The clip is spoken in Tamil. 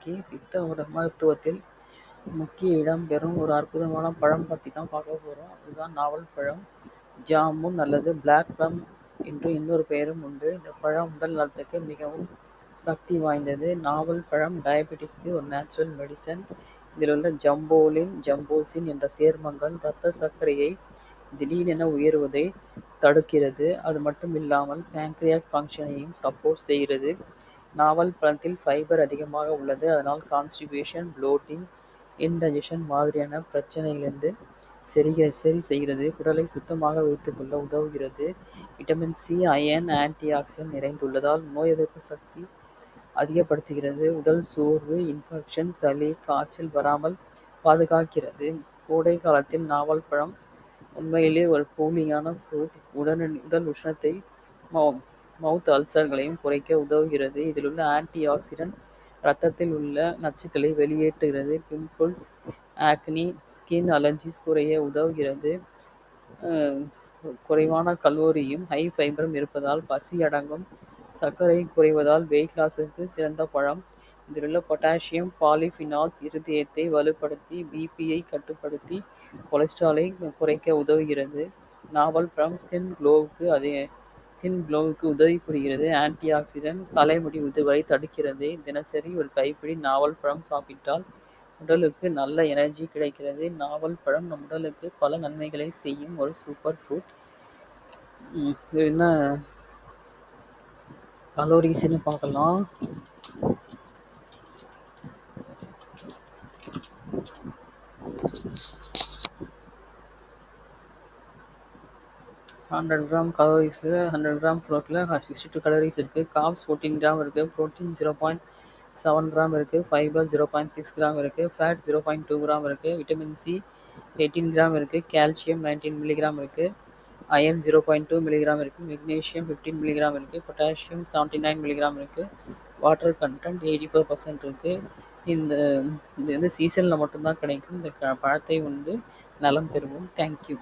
இன்னைக்கு சித்த மருத்துவத்தில் முக்கிய இடம் பெறும் ஒரு அற்புதமான பழம் பற்றி தான் பார்க்க போகிறோம் இதுதான் நாவல் பழம். ஜாமுன் அல்லது பிளாக் ப்ளம் என்று இன்னொரு பெயரும் உண்டு. இந்த பழம் உடல் நலத்துக்கு மிகவும் சக்தி வாய்ந்தது. நாவல் பழம் டயபெட்டிஸ்க்கு ஒரு நேச்சுரல் மெடிசன் இதில் உள்ள ஜம்போலின் ஜம்போசின் என்ற சேர்மங்கள் இரத்த சர்க்கரையை திடீரென உயர்வதை தடுக்கிறது. அது மட்டும் இல்லாமல் பேங்க்ரியாக் ஃபங்க்ஷனையும் சப்போர்ட் செய்கிறது. நாவல் பழத்தில் ஃபைபர் அதிகமாக உள்ளது. அதனால் கான்ஸ்டிபேஷன் ப்ளோட்டிங் இன்டைஜஷன் மாதிரியான பிரச்சனைகளிலிருந்து செரிக சரி செய்கிறது. குடலை சுத்தமாக வைத்துக்கொள்ள உதவுகிறது. Vitamin C iron antioxidant நிறைந்துள்ளதால் நோய் எதிர்ப்பு சக்தி அதிகப்படுத்துகிறது. உடல் சோர்வு இன்ஃபெக்ஷன் சளி காய்ச்சல் வராமல் பாதுகாக்கிறது. கோடை காலத்தில் நாவல் பழம் உண்மையிலே ஒரு கூலிங்கான ஃப்ரூட் உடனடி உடல் உஷ்ணத்தை மவுத் அல்சர்களையும் குறைக்க உதவுகிறது. இதில் உள்ள ஆன்டி ஆக்சிடென்ட் ரத்தத்தில் உள்ள நச்சுக்களை வெளியேற்றுகிறது. பிம்பிள்ஸ் ஆக்னி ஸ்கின் அலர்ஜிஸ் குறைய உதவுகிறது. குறைவான கலோரியும் ஹை ஃபைபரும் இருப்பதால் பசி அடங்கும். சர்க்கரை குறைவதால் வெயிட் லாஸுக்கு சிறந்த பழம். இதில் உள்ள பொட்டாசியம் பாலிஃபினால்ஸ் இருதயத்தை வலுப்படுத்தி பிபியை கட்டுப்படுத்தி கொலஸ்ட்ராலை குறைக்க உதவுகிறது. நாவல் ஃப்ரம் ஸ்கின் க்ளோவுக்கு அதே ஸ்கின் க்ளோவுக்கு உதவி புரிகிறது. ஆன்டி ஆக்சிடென்ட் தலைமுடி உதவியை தடுக்கிறது. தினசரி ஒரு கைப்பிடி நாவல் பழம் சாப்பிட்டால் உடலுக்கு நல்ல எனர்ஜி கிடைக்கிறது. நாவல் பழம் நம் உடலுக்கு பல நன்மைகளை செய்யும் ஒரு சூப்பர் ஃப்ரூட். இது என்ன? கலோரிஸ்ன்னு பார்க்கலாம். Hundred gram calories hundred gram ஃப்ரோட்டில் sixty two calories இருக்குது காப்ஸ் ஃபோர்டீன் கிராம் இருக்குது protein zero point seven gram இருக்குது fibre zero point six gram இருக்குது fat zero point two gram இருக்குது விட்டமின் சி எயிட்டீன் கிராம் இருக்குது கால்சியம் நைன்டீன் மில்லிகிராம் இருக்குது iron zero point two milligram இருக்குது மெக்னீஷியம் ஃபிஃப்டீன் மில்லிகிராம் இருக்குது பொட்டாசியம் செவன்ட்டி நைன் மில்லிகிராம் இருக்குது water content eighty four percent இருக்குது இந்த இது வந்து சீசனில் மட்டும்தான் கிடைக்கும். இந்த பழத்தை உண்டு. நலம் பெறுவோம். தேங்க்யூ